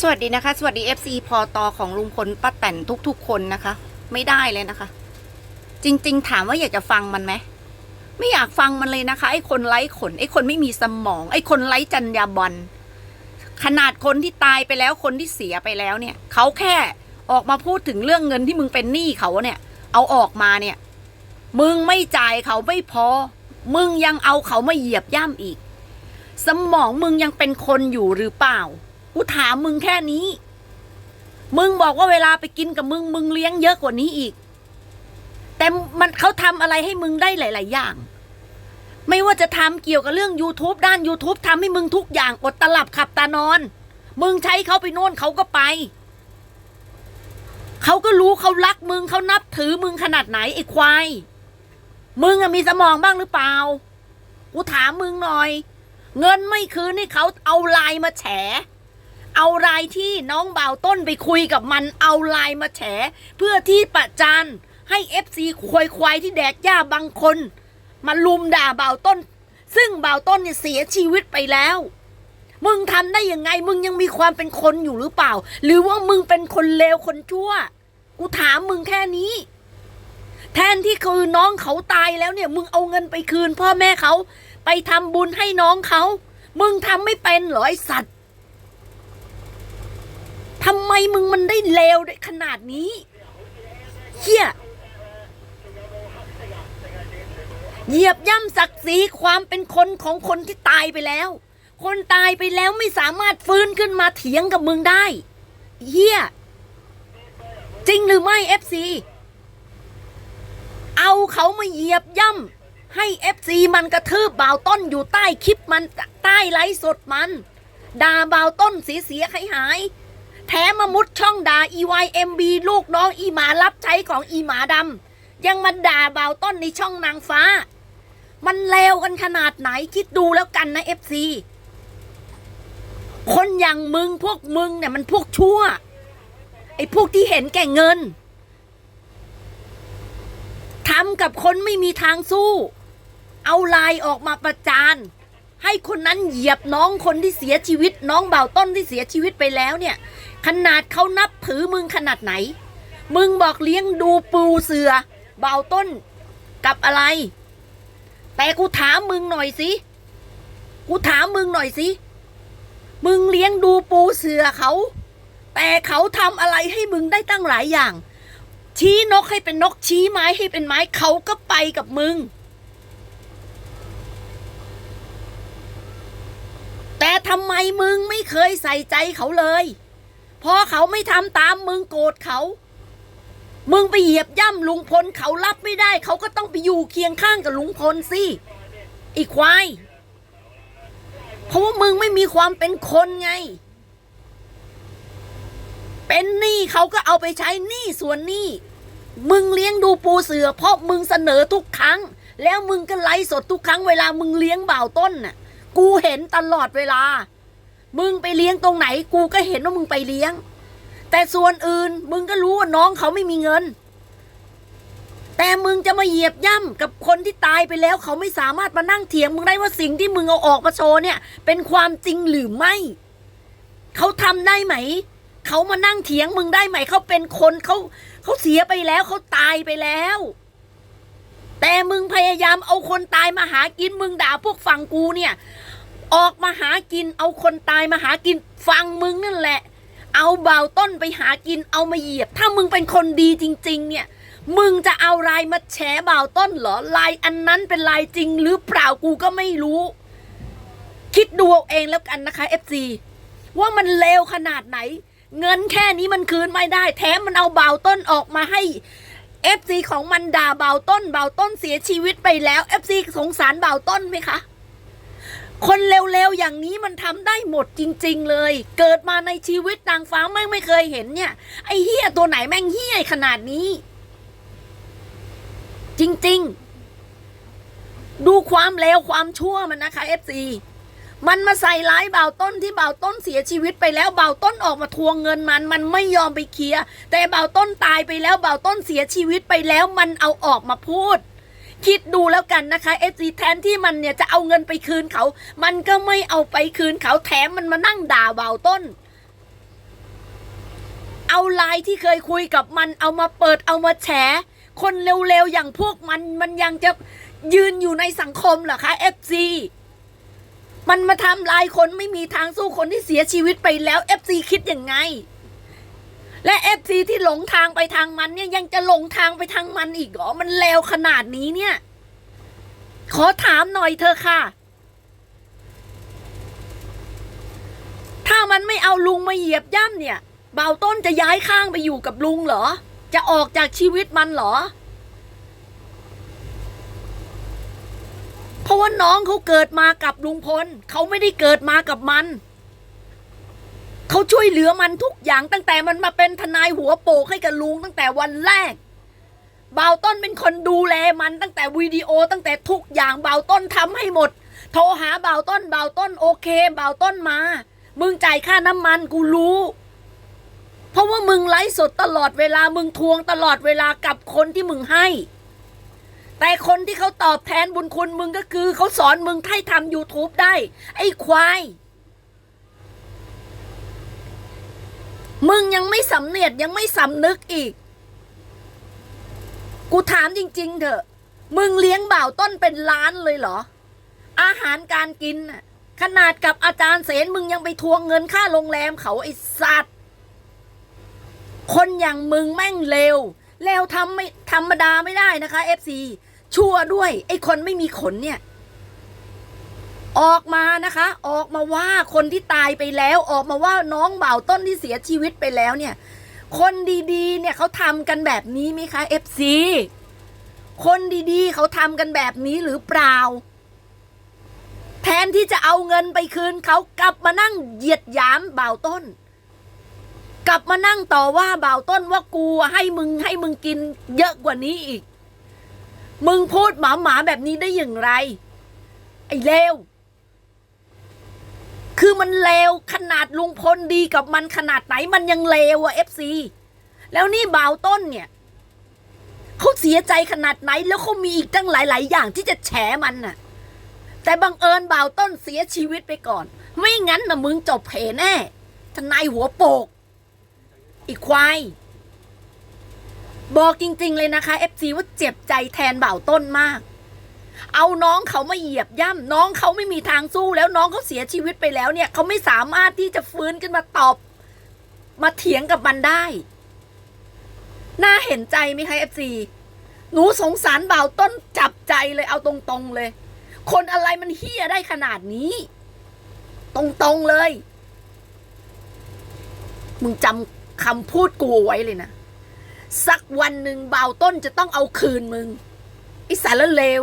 สวัสดีนะคะ สวัสดี FC พอตอของลุงพลป้าแตนทุกๆ คนนะคะ ไม่ได้เลยนะคะ จริง ๆ ถามว่าอยากจะฟังมันไหมไม่อยากฟังมันเลยนะคะ ไอ้คนไร้ขน ไอ้คนไม่มีสมอง ไอ้คนไร้จรรยาบรรณขนาดคนที่ตายไปแล้วคนที่เสียไปแล้วเนี่ย เขาแค่ออกมาพูดถึงเรื่องเงินที่มึงเป็นหนี้เขาเนี่ย เอาออกมาเนี่ย มึงไม่จ่ายเขาไม่พอ มึงยังเอาเขามาเหยียบย่ำอีก สมองมึงยังเป็นคนอยู่หรือเปล่า กูถามมึงแค่นี้ มึงบอกว่าเวลาไปกินกับมึง มึงเลี้ยงเยอะกว่านี้อีก แต่มันเขาทำอะไรให้มึงได้หลาย ๆ อย่าง ไม่ว่าจะทำเกี่ยวกับเรื่อง YouTube ด้าน YouTube ทำให้มึงทุกอย่างอดตลับขับตานอน มึงใช้เขาไปโน่นเขาก็ไป เขาก็รู้เขารักมึงเขานับถือมึงขนาดไหนไอ้ควายมึงมีสมองบ้างหรือเปล่า กูถามมึงหน่อย เงินไม่คืนนี่เขาเอาไลน์มาแฉ เอาไลน์ที่น้องบ่าวต้นไปคุยกับมันเอาลน์มาแฉ เพื่อที่ประจานให้เอฟซีควายควายที่แดกหญ้าบางคน มาลุมด่าบ่าวต้น ซึ่งบ่าวต้นเนี่ยเสียชีวิตไปแล้ว มึงทำได้ยังไง มึงยังมีความเป็นคนอยู่หรือเปล่า หรือว่ามึงเป็นคนเลวคนชั่ว กูถามมึงแค่นี้ แทนที่คือน้องเขาตายแล้วเนี่ย มึงเอาเงินไปคืน พ่อแม่เขา ไปทำบุญให้น้องเขา มึงทำไม่เป็นหรอไอสัตว์ ทำไมมึงมันได้เลวได้ขนาดนี้เฮียเหยียบย่ำศักดิ์ศรีความเป็นคนของคนที่ตายไปแล้ว คนตายไปแล้วไม่สามารถฟื้นขึ้นมาเถียงกับมึงได้เฮียจริงหรือไม่เอฟซีเอาเขามาเหยียบย่ำให้เอฟซีมันกระทืบบ่าวต้นอยู่ใต้คลิปมันใต้ไลฟ์สดมันด่าบ่าวต้นเสียเสียหายหาย แถมมามุดช่องด่า EYMB ลูกน้องอีหมารับใช้ของอีหมาดำยังมาด่าเบาต้นในช่องนางฟ้า มันเลวกันขนาดไหนคิดดูแล้วกันนะเอฟซีคนอย่างมึงพวกมึงเนี่ยมันพวกชั่ว ไอ้พวกที่เห็นแก่เงินทำกับคนไม่มีทางสู้ เอาลายออกมาประจานให้คนนั้นเหยียบน้องคนที่เสียชีวิต น้องเบาต้นที่เสียชีวิตไปแล้วเนี่ย ขนาดเขานับถือมึงขนาดไหน มึงบอกเลี้ยงดูปูเสือเบาต้นกับอะไร แต่กูถามมึงหน่อยสิ กูถามมึงหน่อยสิ มึงเลี้ยงดูปูเสือเขา แต่เขาทำอะไรให้มึงได้ตั้งหลายอย่าง ชี้นกให้เป็นนกชี้ไม้ให้เป็นไม้เขาก็ไปกับมึง แต่ทำไมมึงไม่เคยใส่ใจเขาเลย พอเขาไม่ทำตามมึงโกรธเขา มึงไปเหยียบย่ำลุงพลเขารับไม่ได้ เขาก็ต้องไปอยู่เคียงข้างกับลุงพลสิอีควายเพราะว่ามึงไม่มีความเป็นคนไง เป็นหนี้เขาก็เอาไปใช้หนี้ส่วนหนี้ มึงเลี้ยงดูปูเสือ เพราะมึงเสนอทุกครั้ง แล้วมึงก็ไลฟ์สดทุกครั้งเวลามึงเลี้ยงบ่าวต้นน่ะ กูเห็นตลอดเวลา มึงไปเลี้ยงตรงไหน กูก็เห็นว่ามึงไปเลี้ยง แต่ส่วนอื่นมึงก็รู้ว่าน้องเขาไม่มีเงิน แต่มึงจะมาเหยียบย่ำกับคนที่ตายไปแล้ว เขาไม่สามารถมานั่งเถียงมึงได้ว่าสิ่งที่มึงเอาออกมาโชว์เนี่ย เป็นความจริงหรือไม่ เขาทำได้ไหม เขามานั่งเถียงมึงได้ไหม เขาเป็นคนเขาเขาเสียไปแล้วเขาตายไปแล้วแต่มึงพยายามเอาคนตายมาหากินมึงด่าพวกฝั่งกูเนี่ย ออกมาหากิน เอาคนตายมาหากิน ฟังมึงนั่นแหละ เอาเบาต้นไปหากิน เอามาเหยียบ ถ้ามึงเป็นคนดีจริง ๆ เนี่ย มึงจะเอาลายมาแฉเบาต้นเหรอลายอันนั้นเป็นลายจริง หรือเปล่ากูก็ไม่รู้ คิดดูเอาเองแล้วกันนะคะ FC ว่ามันเลวขนาดไหน เงินแค่นี้มันคืนไม่ได้ แถมมันเอาเบาต้นออกมาให้ FC ของมันด่าเบาต้นเบาต้นเสียชีวิตไปแล้ว FC สงสารเบาต้นไหมคะ คนเร็วๆอย่างนี้มันทำได้หมดจริง ๆ เลย เกิดมาในชีวิตนางฟ้าแม่งไม่เคยเห็นเนี่ย ไอ้เฮียตัวไหนแม่งเฮียขนาดนี้ จริง ๆ ดูความเลวความชั่วมันนะคะ FC มันมาใส่ร้ายเบาต้นที่เบาต้นเสียชีวิตไปแล้วเบาต้นออกมาทวงเงินมัน มันไม่ยอมไปเคลียร์แต่เบาต้นตายไปแล้วเบาต้นเสียชีวิตไปแล้วมันเอาออกมาพูด คิดดูแล้วกันนะคะเอซีแทนที่มันเนี่ยจะเอาเงินไปคืนเขา มันก็ไม่เอาไปคืนเขาแถมมันมานั่งด่าเบาต้น เอาไลน์ที่เคยคุยกับมันเอามาเปิดเอามาแฉ คนเร็วๆอย่างพวกมันมันยังจะยืนอยู่ในสังคมเหรอคะ FC มันมาทำลายคนไม่มีทางสู้คนที่เสียชีวิตไปแล้ว FC คิดยังไง และ FC ที่หลงทางไปทางมันเนี่ยยังจะหลงทางไปทางมันอีกเหรอมันเลวขนาดนี้เนี่ย ขอถามหน่อยเธอค่ะ ถ้ามันไม่เอาลุงมาเหยียบย่ำเนี่ยเบาต้นจะย้ายข้างไปอยู่กับลุงเหรอ จะออกจากชีวิตมันเหรอ เพราะว่าน้องเขาเกิดมากับลุงพลเขาไม่ได้เกิดมากับมัน เขาช่วยเหลือมันทุกอย่างตั้งแต่มันมาเป็นทนายหัวโปกให้กับลุงตั้งแต่วันแรกเบาต้นเป็นคนดูแลมันตั้งแต่วิดีโอตั้งแต่ทุกอย่างเบาต้นทำให้หมด โทรหาเบาต้นเบาต้นโอเคเบาต้นมา มึงจ่ายค่าน้ำมันกูรู้ เพราะว่ามึงไลฟ์สดตลอดเวลามึงทวงตลอดเวลากับคนที่มึงให้ แต่คนที่เขาตอบแทนบุญคุณมึงก็คือ เขาสอนมึงให้ทำ YouTube ได้ ไอ้ควาย มึงยังไม่สำเนียดยังไม่สำนึกอีก กูถามจริง ๆ เถอะ มึงเลี้ยงบ่าวต้นเป็นล้านเลยเหรอ อาหารการกินขนาดกับอาจารย์เสนมึงยังไปทวงเงินค่าโรงแรมเขาไอ้สัตว์ คนอย่างมึงแม่งเลวเลวทำไม่ธรรมดาไม่ได้นะคะเอฟซีชั่วด้วย ไอ้คนไม่มีขนเนี่ย ออกมานะคะ ออกมาว่าคนที่ตายไปแล้ว ออกมาว่าน้องเบ่าต้นที่เสียชีวิตไปแล้วเนี่ย คนดีๆ เนี่ยเขาทำกันแบบนี้ไหมคะเอฟซีคนดีๆ เขาทำกันแบบนี้หรือเปล่า แทนที่จะเอาเงินไปคืนเขากลับมานั่งเหยียดหยามเบ่าต้น กลับมานั่งต่อว่าเบ่าต้นว่ากูให้มึงให้มึงกินเยอะกว่านี้อีก มึงพูดหมาหมาแบบนี้ได้อย่างไร ไอ้เลว คือมันเลวขนาดลุงพลดีกับมันขนาดไหนมันยังเลวอะเอฟซีแล้วนี่บ่าวต้นเนี่ยเขาเสียใจขนาดไหนแล้วเขามีอีกตั้งหลาย ๆ อย่างที่จะแฉมันน่ะ แต่บังเอิญบ่าวต้นเสียชีวิตไปก่อน ไม่งั้นนะมึงจบเพแน่ทนายหัวโปก อีกควายบอกจริง ๆ เลยนะคะเอฟซีว่าเจ็บใจแทนบ่าวต้นมาก เอาน้องเขามาเหยียบย่ำน้องเขาไม่มีทางสู้แล้วน้องเขาเสียชีวิตไปแล้วเนี่ยเขาไม่สามารถที่จะฟื้นขึ้นมาตอบ มาเถียงกับมันได้ น่าเห็นใจไหมคะเอฟซีหนูสงสารบ่าวต้นจับใจเลยเอาตรงๆเลย คนอะไรมันเฮี้ยได้ขนาดนี้ ตรงๆเลย มึงจำคำพูดกูไว้เลยนะสักวันหนึ่งบ่าวต้นจะต้องเอาคืนมึงไอสารเลว